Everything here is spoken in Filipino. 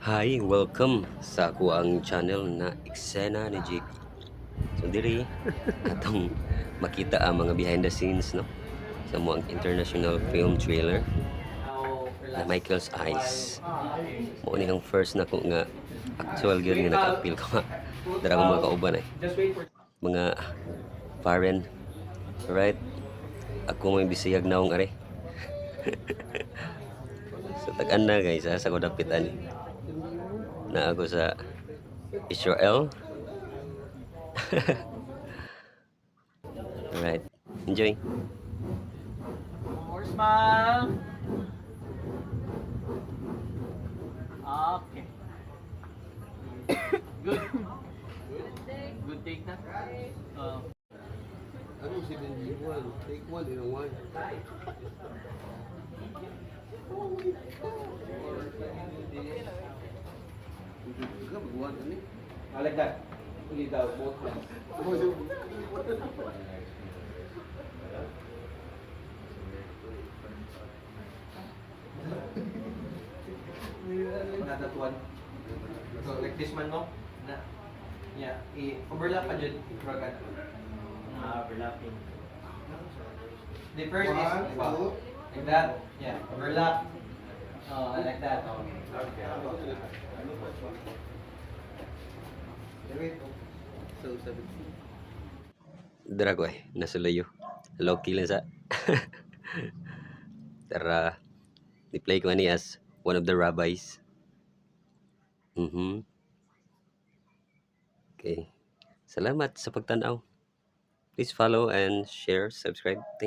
Hi, welcome sa ako ang channel na Eksena ni JP. So diri atong makita ang mga behind the scenes no sa mo ang international film trailer na Michael's Eyes. Mo ni ang first na ko nga actual gyud nga naka-appeal ko dara ko mga kauban eh. Mga foreign right? Ako may bisiyag naong are. so tag na guys ha, sa kodapitan eh na ako sa Israel. Alright. Enjoy. more smile. Okay. Good. Good take na. Uh, Ano si Benjiwan? Take one in a one. Ano? I like that. Only the both hands. One. So like this man no? Na. Yeah, i-overlap pa dyan. Ragan. Ah, overlapping. The first is One, wow. two. like that. Yeah, overlap. Oh, like that. Okay. So, sabi ko eh. Nasa layo. Low key lang sa. Tara. Di-play ko ani as one of the rabbis. Mhm. Okay. Salamat sa pagtanaw. Please follow and share, subscribe. Thank